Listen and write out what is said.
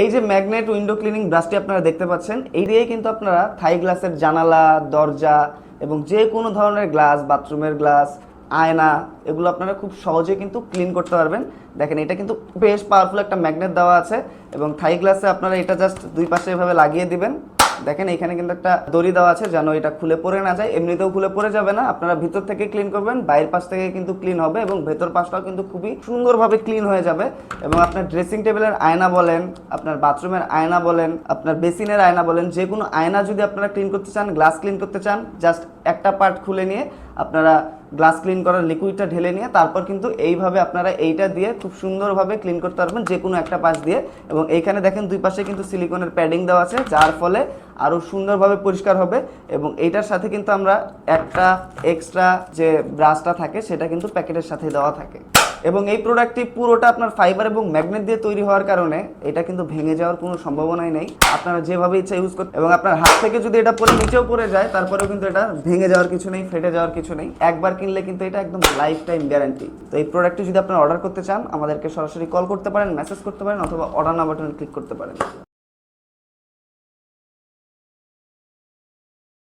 এই যে magnet window cleaning ব্রাশটি আপনারা দেখতে পাচ্ছেন, এই দিয়েই কিন্তু আপনারা থাই গ্লাসের জানালা, দরজা এবং যে কোনো ধরনের গ্লাস বাথরুমের গ্লাস আয়না, এগুলো আপনারা খুব সহজে কিন্তু ক্লিন করতে পারবেন। দেখেন, এটা কিন্তু বেশ পাওয়ারফুল একটা ম্যাগনেট দেওয়া আছে এবং থাই গ্লাসে আপনারা এটা জাস্ট দুই পাশে এভাবে লাগিয়ে দিবেন। দেখেন এখানে কিন্তু একটা দড়ি দেওয়া আছে যেন এটা খুলে পড়ে না যায়। এমনিতেও খুলে পড়ে যাবে না, আপনারা ভিতর থেকে ক্লিন করবেন, বাইরের পাশ থেকে কিন্তু ক্লিন হবে এবং ভেতর পাশটাও কিন্তু খুবই সুন্দরভাবে ক্লিন হয়ে যাবে এবং আপনার ড্রেসিং টেবিলের আয়না বলেন, আপনার বাথরুমের আয়না বলেন, আপনার বেসিনের আয়না বলেন যে কোনো আয়না যদি আপনারা ক্লিন করতে চান গ্লাস ক্লিন করতে চান জাস্ট একটা পার্ট খুলে নিয়ে আপনারা গ্লাস ক্লিন করার লিকুইডটা ঢেলে নিয়ে তারপর কিন্তু এইভাবে আপনারা এইটা দিয়ে খুব সুন্দরভাবে ক্লিন করতে পারবেন যে কোনো একটা পাশ দিয়ে। এবং এইখানে দেখেন দুই পাশে কিন্তু সিলিকনের প্যাডিং দেওয়া আছে, যার ফলে আরও সুন্দরভাবে পরিষ্কার হবে। এবং এইটার সাথে কিন্তু আমরা একটা এক্সট্রা যে ব্রাশটা থাকে, সেটা কিন্তু প্যাকেটের সাথে দেওয়া থাকে। এবং এই প্রোডাক্টটি পুরোটা আপনার ফাইবার এবং ম্যাগনেট দিয়ে তৈরি হওয়ার কারণে এটা কিন্তু ভেঙে যাওয়ার কোনো সম্ভাবনাই নেই। আপনারা যেভাবে ইচ্ছা ইউজ করতে এবং আপনার হাত থেকে যদি এটা পরে নিচেও পড়ে যায়, তারপরেও কিন্তু এটা ভেঙে যাওয়ার কিছু নেই, ফেটে যাওয়ার কিছু নেই। একবার কিনলে কিন্তু এটা একদম লাইফ টাইম গ্যারান্টি তো এই প্রোডাক্টটি যদি আপনারা অর্ডার করতে চান, আমাদেরকে সরাসরি কল করতে পারেন মেসেজ করতে পারেন, অথবা অর্ডার না বাটনে ক্লিক করতে পারেন।